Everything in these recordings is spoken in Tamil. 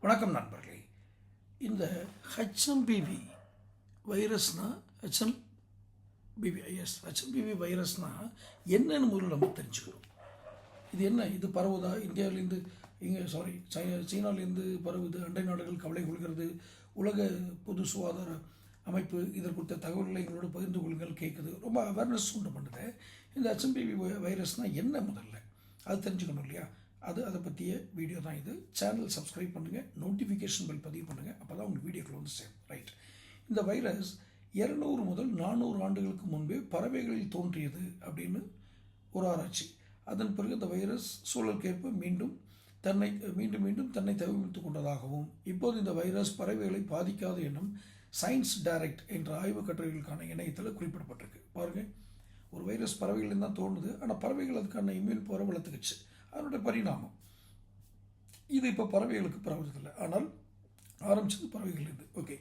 வணக்கம் நண்பர்களே. இந்த ஹெச்எம்பிவி வைரஸ்னால் ஹெச்எம் பிவி எஸ் ஹெச்எம்பிவி வைரஸ்னால் என்னன்னு முதல்ல நம்ம தெரிஞ்சுக்கணும். இது என்ன? இது பரவுதா? இந்தியாவிலேருந்து இங்கே சாரி சைனா சீனாலேருந்து பரவுது அண்டை நாடுகள் கவலை கொள்கிறது உலக பொது சுகாதார அமைப்பு இதற்கு கொடுத்த தகவல்களை எங்களோட பகிர்ந்து கொள்ளுங்கள் கேட்குது. ரொம்ப அவேர்னஸ் உண்டு பண்ணுது இந்த ஹெச்எம்பிவி வைரஸ்னால் என்ன முதல்ல? அது தெரிஞ்சுக்கணும் இல்லையா? அது அதை பற்றிய வீடியோ தான் இது. சேனல் சப்ஸ்கிரைப் பண்ணுங்கள் நோட்டிஃபிகேஷன் பெல் பதிவு பண்ணுங்கள் அப்போ தான் உங்கள் வீடியோக்கள் வந்து சேரும். ரைட் இந்த வைரஸ் இரநூறு முதல் நானூறு ஆண்டுகளுக்கு முன்பே பறவைகளில் தோன்றியது அப்படின்னு ஒரு ஆராய்ச்சி. அதன் பிறகு இந்த வைரஸ் சூழலுக்கேற்ப மீண்டும் தன்னை மீண்டும் மீண்டும் தன்னை தவிர்த்து கொண்டதாகவும் இப்போது இந்த வைரஸ் பறவைகளை பாதிக்காது என்னும் சயின்ஸ் டைரக்ட் என்ற ஆய்வு கட்டுரைகளுக்கான இணையத்தில் குறிப்பிடப்பட்டிருக்கு. பாருங்கள் ஒரு வைரஸ் பறவைகள் தான் தோணுது ஆனால் பறவைகள் அதுக்கான இம்யூன் பவரை வளர்த்துக்கிச்சு. அதனுடைய பரிணாமம். இது இப்போ பறவைகளுக்கு பரவுறதில்லை ஆனால் ஆரம்பித்தது பறவைகள் இது. ஓகே.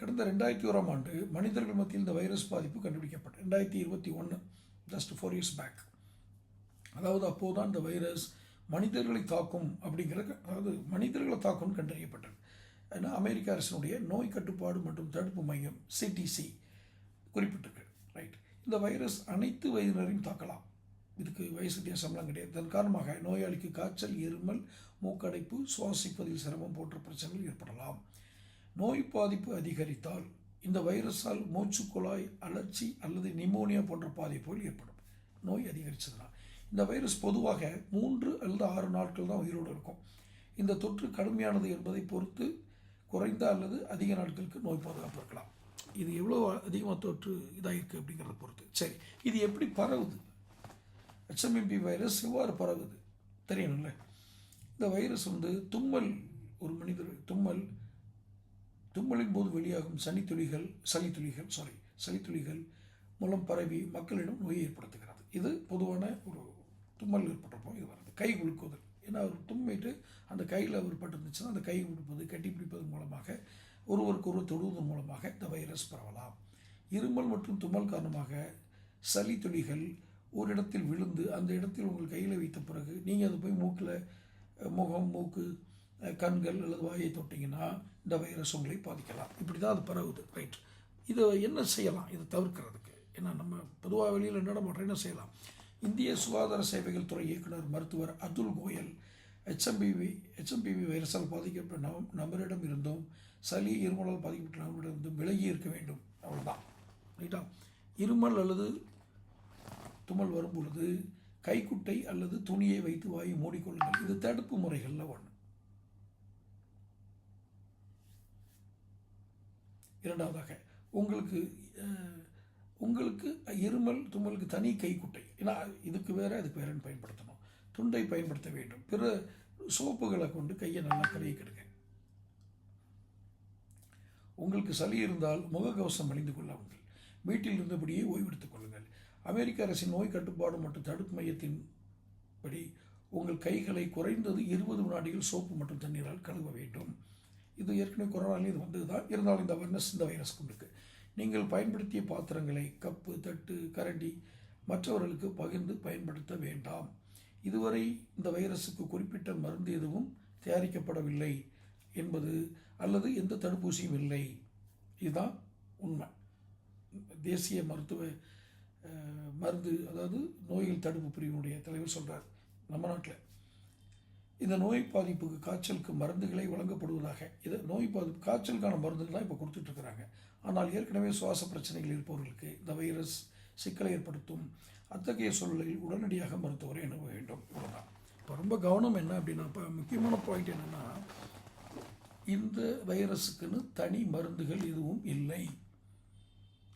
கடந்த ரெண்டாயிரத்தி ஓராம் ஆண்டு மனிதர்கள் மத்தியில் இந்த வைரஸ் பாதிப்பு கண்டுபிடிக்கப்பட்டது ரெண்டாயிரத்தி இருபத்தி ஒன்று ஜஸ்ட் ஃபோர் இயர்ஸ் பேக் அதாவது அப்போது தான் இந்த வைரஸ் மனிதர்களை தாக்கும் அப்படிங்கிற அதாவது மனிதர்களை தாக்கும்னு கண்டறியப்பட்டது. ஏன்னா அமெரிக்க அரசினுடைய நோய் கட்டுப்பாடு மற்றும் தடுப்பு மையம் சிடிசி குறிப்பிட்டிருக்கு. ரைட் இந்த வைரஸ் அனைத்து வயதினரையும் தாக்கலாம். இதுக்கு வயசு வித்தியாசம்லாம் கிடையாது. இதன் காரணமாக நோயாளிக்கு காய்ச்சல் இருமல் மூக்கடைப்பு சுவாசிப்பதில் சிரமம் போன்ற பிரச்சனைகள் ஏற்படலாம். நோய் பாதிப்பு அதிகரித்தால் இந்த வைரஸால் மூச்சுக்குழாய் அலர்ச்சி அல்லது நிமோனியா போன்ற பாதிப்புகள் ஏற்படும். நோய் அதிகரிச்சதுனால் இந்த வைரஸ் பொதுவாக மூன்று அல்லது ஆறு நாட்கள் தான் உயிரோடு இருக்கும். இந்த தொற்று கடுமையானது என்பதை பொறுத்து குறைந்த அல்லது அதிக நாட்களுக்கு நோய் பாதுகாப்பு இருக்கலாம். இது எவ்வளோ அதிகமாக தொற்று இதாகிருக்கு அப்படிங்கிறத பொறுத்து. சரி இது எப்படி பரவுது? ஹெச்எம்எம்பி வைரஸ் எவ்வாறு பரவுது? தெரியணும்ல? இந்த வைரஸ் வந்து தும்மல் ஒரு மனிதர் தும்மல் தும்மலின் போது வெளியாகும் சனித்துளிகள் சளித்துளிகள் சாரி சளித்துளிகள் மூலம் பரவி மக்களிடம் நோயை ஏற்படுத்துகிறது. இது பொதுவான ஒரு தும்மல் ஏற்பட்டப்போ இது வருது கை குலுக்குதல். ஏன்னா அவர் தும்மிட்டு அந்த கையில் அவர் பட்டிருந்துச்சுன்னா அந்த கை கொடுப்பது கட்டி பிடிப்பது மூலமாக ஒருவருக்கு ஒருவர் தொடுவதன் மூலமாக இந்த வைரஸ் பரவலாம். இருமல் மற்றும் தும்மல் காரணமாக சளி துளிகள் ஒரு இடத்தில் விழுந்து அந்த இடத்தில் உங்கள் கையில் வைத்த பிறகு நீங்கள் அது போய் மூக்கில் முகம் மூக்கு கண்கள் அல்லது வாயை தொட்டிங்கன்னா இந்த வைரஸ் உங்களை பாதிக்கலாம். இப்படி தான் அது பரவுது ரைட் இதை என்ன செய்யலாம்? இதை தவிர்க்கிறதுக்கு. ஏன்னா நம்ம பொதுவாக வெளியில் என்னென்ன மாட்டோம் என்ன செய்யலாம்? இந்திய சுகாதார சேவைகள் துறை இயக்குனர் மருத்துவர் அதுல் கோயல் ஹெச்எம்பிவி ஹெச்எம்பிவி வைரஸால் பாதிக்கப்பட்ட நம் நபரிடம் இருந்தும் சளி இருமலால் பாதிக்கப்பட்ட நபரிடம் இருந்தும் விலகி இருக்க வேண்டும். அவ்வளோதான் ரைட்டா இருமல் அல்லது தும்மல் வரும் பொழுது கைக்குட்டை அல்லது துணியை வைத்து வாயை மூடிக்கொள்ளுங்கள். இது தடுப்பு முறைகளில் ஒன்று இரண்டாவதாக உங்களுக்கு உங்களுக்கு இருமல் தும்மலுக்கு தனி கைக்குட்டை. ஏன்னா இதுக்கு வேறு அதுக்கு வேறன்னு பயன்படுத்தணும். துண்டை பயன்படுத்த வேண்டும். பிற சோப்புகளை கொண்டு கையை நல்லா கழுவி கெடுங்க. உங்களுக்கு சளி இருந்தால் முகக்கவசம் அணிந்து கொள்ளாமல் வீட்டில் இருந்தபடியே ஓய்வெடுத்துக் கொள்ளுங்கள். அமெரிக்க அரசின் நோய் கட்டுப்பாடு மற்றும் தடுப்பு மையத்தின் படி உங்கள் கைகளை குறைந்தது இருபது வினாடிகள் சோப்பு மற்றும் தண்ணீரால் கழுவ வேண்டும். இது ஏற்கனவே கொரோனாலே இது வந்தது தான் இருந்தாலும் இந்த அவேர்னஸ் இந்த வைரஸ் கொண்டுக்கு நீங்கள் பயன்படுத்திய பாத்திரங்களை கப்பு தட்டு கரண்டி மற்றவர்களுக்கு பகிர்ந்து பயன்படுத்த வேண்டாம். இதுவரை இந்த வைரஸுக்கு குறிப்பிட்ட மருந்து எதுவும் தயாரிக்கப்படவில்லை என்பது அல்லது எந்த தடுப்பூசியும் இல்லை. இதுதான் உண்மை. தேசிய மருத்துவ மருந்து அதாவது நோய்கள் தடுப்பு பிரிவினுடைய தலைவர் சொல்கிறார் நம்ம நாட்டில். இந்த நோய் பாதிப்புக்கு காய்ச்சலுக்கு மருந்துகளை வழங்கப்படுவதாக. இது நோய் பாதிப்பு காய்ச்சலுக்கான மருந்துகள் தான் இப்போ கொடுத்துட்ருக்குறாங்க. ஆனால் ஏற்கனவே சுவாச பிரச்சனைகள் இருப்பவர்களுக்கு இந்த வைரஸ் சிக்கலை ஏற்படுத்தும் அத்தகைய சூழலில் உடனடியாக மருத்துவரை அணுக வேண்டும். இவ்வளோதான் இப்போ ரொம்ப கவனம் என்ன அப்படின்னா இப்போ முக்கியமான பாயிண்ட் என்னென்னா இந்த வைரஸுக்குன்னு தனி மருந்துகள் எதுவும் இல்லை.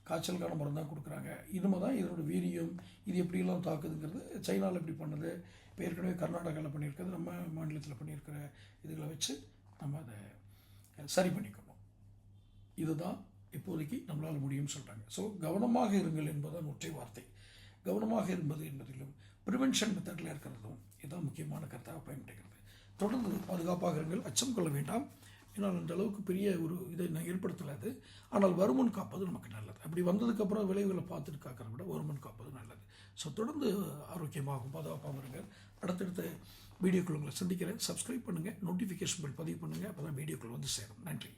காய்ச்சலுக்கான மருந்து தான் கொடுக்குறாங்க இனிமே தான் இதனோட வீரியம் இது எப்படிலாம் தாக்குதுங்கிறது சைனாவில் எப்படி பண்ணுது இப்போ ஏற்கனவே கர்நாடகாவில் பண்ணியிருக்கிறது நம்ம மாநிலத்தில் பண்ணியிருக்கிற இதுகளை வச்சு நம்ம அதை சரி பண்ணிக்கணும். இதுதான் இப்போதைக்கு நம்மளால் முடியும்னு சொல்கிறாங்க ஸோ கவனமாக இருங்கள் என்பதுதான் ஒற்றை வார்த்தை. கவனமாக இருப்பது என்பதிலும் ப்ரிவென்ஷன் மெத்தடில் இருக்கிறதும் இதுதான் முக்கியமான கருத்தாக பயன்படுகிறது. தொடர்ந்து பாதுகாப்பாக இருங்கள் அச்சம் கொள்ள வேண்டாம். ஏன்னால் அந்த அளவுக்கு பெரிய ஒரு இதை நான் ஏற்படுத்தலாது ஆனால் வருமன் காப்பது நமக்கு நல்லது. அப்படி வந்ததுக்கப்புறம் விளைவுகளை பார்த்துட்டு காக்கிறத விட வருமன் காப்பது நல்லது. ஸோ தொடர்ந்து ஆரோக்கியமாகவும் பாதுகாப்பாகவும் இருங்க. அடுத்தடுத்த வீடியோக்குள்ள உங்களை சந்திக்கிறேன். சப்ஸ்கிரைப் பண்ணுங்கள் நோட்டிஃபிகேஷன் பில் பதிவு பண்ணுங்கள் அப்போ தான் வீடியோக்குள்ள வந்து சேரும். நன்றி.